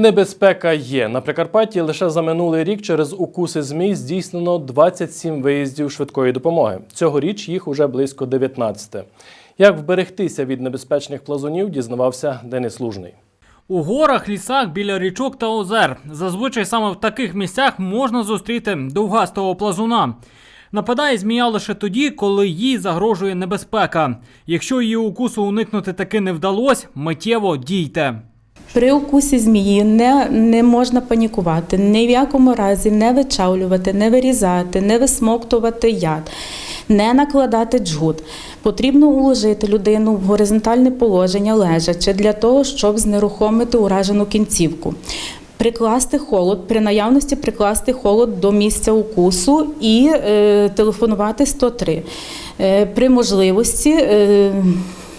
Небезпека є. На Прикарпатті лише за минулий рік через укуси змій здійснено 27 виїздів швидкої допомоги. Цьогоріч їх уже близько 19. Як вберегтися від небезпечних плазунів, дізнавався Денис Лужний. У горах, лісах, біля річок та озер. Зазвичай саме в таких місцях можна зустріти довгастого плазуна. Нападає змія лише тоді, коли їй загрожує небезпека. Якщо її укусу уникнути таки не вдалося, миттєво дійте. При укусі змії не, не можна панікувати, ні в якому разі не вичавлювати, не вирізати, не висмоктувати яд, не накладати джгут. Потрібно уложити людину в горизонтальне положення лежачи для того, щоб знерухомити уражену кінцівку. Прикласти холод, при наявності прикласти холод до місця укусу і е, телефонувати 103. Е, при можливості е,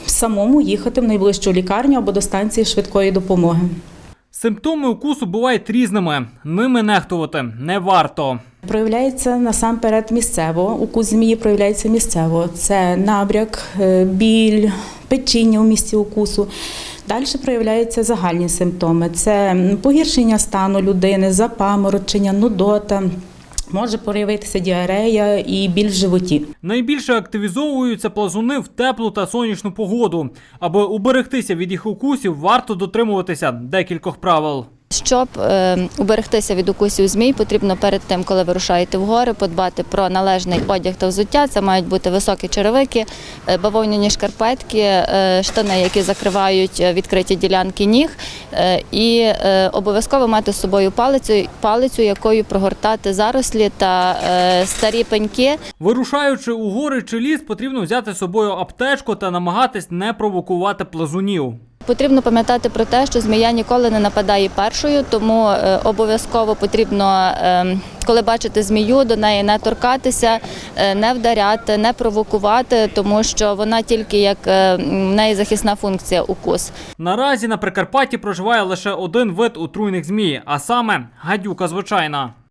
самому їхати в найближчу лікарню або до станції швидкої допомоги. Симптоми укусу бувають різними. Ними нехтувати не варто. Проявляється насамперед місцево. Укус змії проявляється місцево. Це набряк, е, біль, печіння у місці укусу. Далі проявляються загальні симптоми: це погіршення стану людини, запаморочення, нудота. Може проявитися діарея і біль в животі. Найбільше активізовуються плазуни в теплу та сонячну погоду. Аби уберегтися від їх укусів, варто дотримуватися декількох правил. Щоб е, уберегтися від укусів змій, потрібно перед тим, коли ви рушаєте в гори, подбати про належний одяг та взуття. Це мають бути високі черевики, е, бавовняні шкарпетки, е, штани, які закривають відкриті ділянки ніг, і обов'язково мати з собою палицю, палицю, якою прогортати зарослі та старі пеньки. Вирушаючи у гори чи ліс, потрібно взяти з собою аптечку та намагатись не провокувати плазунів. Потрібно пам'ятати про те, що змія ніколи не нападає першою, тому е, обов'язково потрібно, е, коли бачите змію, до неї не торкатися, е, не вдаряти, не провокувати, тому що вона тільки як е, в неї захисна функція укус. Наразі на Прикарпатті проживає лише один вид отруйних змій, а саме гадюка звичайна.